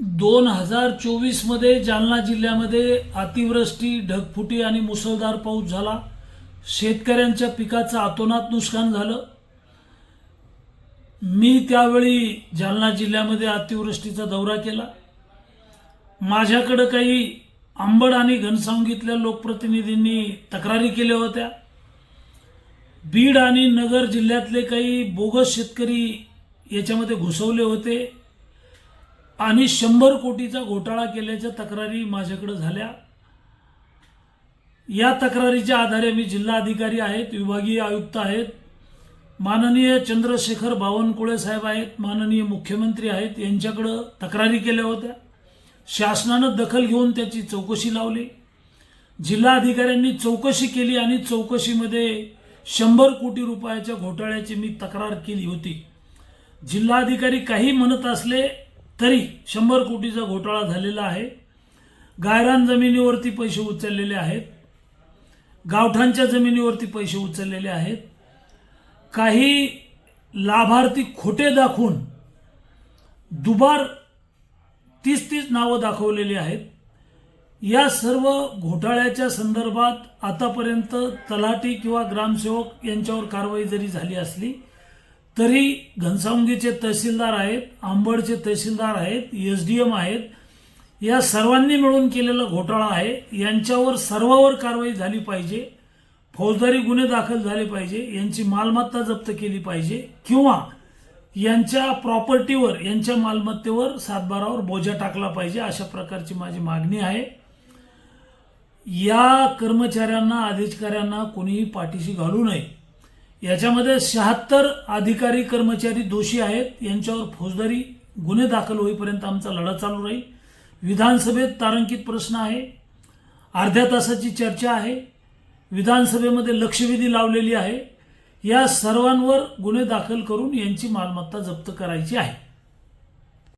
दोन हजार चोवीसमध्ये जालना जिल्ह्यामध्ये अतिवृष्टी ढगफुटी आणि मुसळधार पाऊस झाला. शेतकऱ्यांच्या पिकाचं अतोनात नुकसान झालं. मी त्यावेळी जालना जिल्ह्यामध्ये अतिवृष्टीचा दौरा केला. माझ्याकडं काही आंबड आणि घनसावंगीतल्या लोकप्रतिनिधींनी तक्रारी केल्या होत्या. बीड आणि नगर जिल्ह्यातले काही बोगस शेतकरी याच्यामध्ये घुसवले होते. आणि शंभर कोटीचा घोटाळा केल्याच्या तक्रारी माझ्याकडे झाल्या. या तक्रारीच्या आधारे मी जिल्हाधिकारी आहेत विभागीय आयुक्त आहेत माननीय चंद्रशेखर बावनकुळे साहेब आहेत माननीय मुख्यमंत्री आहेत यांच्याकडं तक्रारी केल्या होत्या. शासनानं दखल घेऊन त्याची चौकशी लावली. जिल्हाधिकाऱ्यांनी चौकशी केली आणि चौकशीमध्ये शंभर कोटी रुपयाच्या घोटाळ्याची मी तक्रार केली होती. जिल्हाधिकारी काही म्हणत असले तरी शंभर कोटीचा घोटाळा झालेला आहे. गायरान जमिनीवरती पैसे उचललेले आहेत. गावठांच्या जमिनीवरती पैसे उचललेले आहेत. काही लाभार्थी खोटे दाखवून दुबार तीस तीस नावं दाखवलेली आहेत. या सर्व घोटाळ्याच्या संदर्भात आतापर्यंत तलाठी किंवा ग्रामसेवक यांच्यावर कारवाई जरी झाली असली तरी घनसावंगीचे तहसीलदार आहेत आंबडचे तहसीलदार आहेत एस डी एम आहेत या सर्वांनी मिळून केलेला घोटाळा आहे. यांच्यावर सर्वावर कारवाई झाली पाहिजे फौजदारी गुन्हे दाखल झाले पाहिजे यांची मालमत्ता जप्त केली पाहिजे किंवा यांच्या प्रॉपर्टीवर यांच्या मालमत्तेवर सातबारावर बोजा टाकला पाहिजे अशा प्रकारची माझी मागणी आहे. या कर्मचाऱ्यांना अधिकाऱ्यांना कोणीही पाठीशी घालू नये. याच्यामध्ये शहात्तर अधिकारी कर्मचारी दोषी आहेत. यांच्यावर फौजदारी गुन्हे दाखल होईपर्यंत आमचा लढा चालू राहील. विधानसभेत तारांकित प्रश्न आहे. अर्ध्या तासाची चर्चा आहे. विधानसभेमध्ये लक्षवेधी लावलेली आहे. या सर्वांवर गुन्हे दाखल करून यांची मालमत्ता जप्त करायची आहे.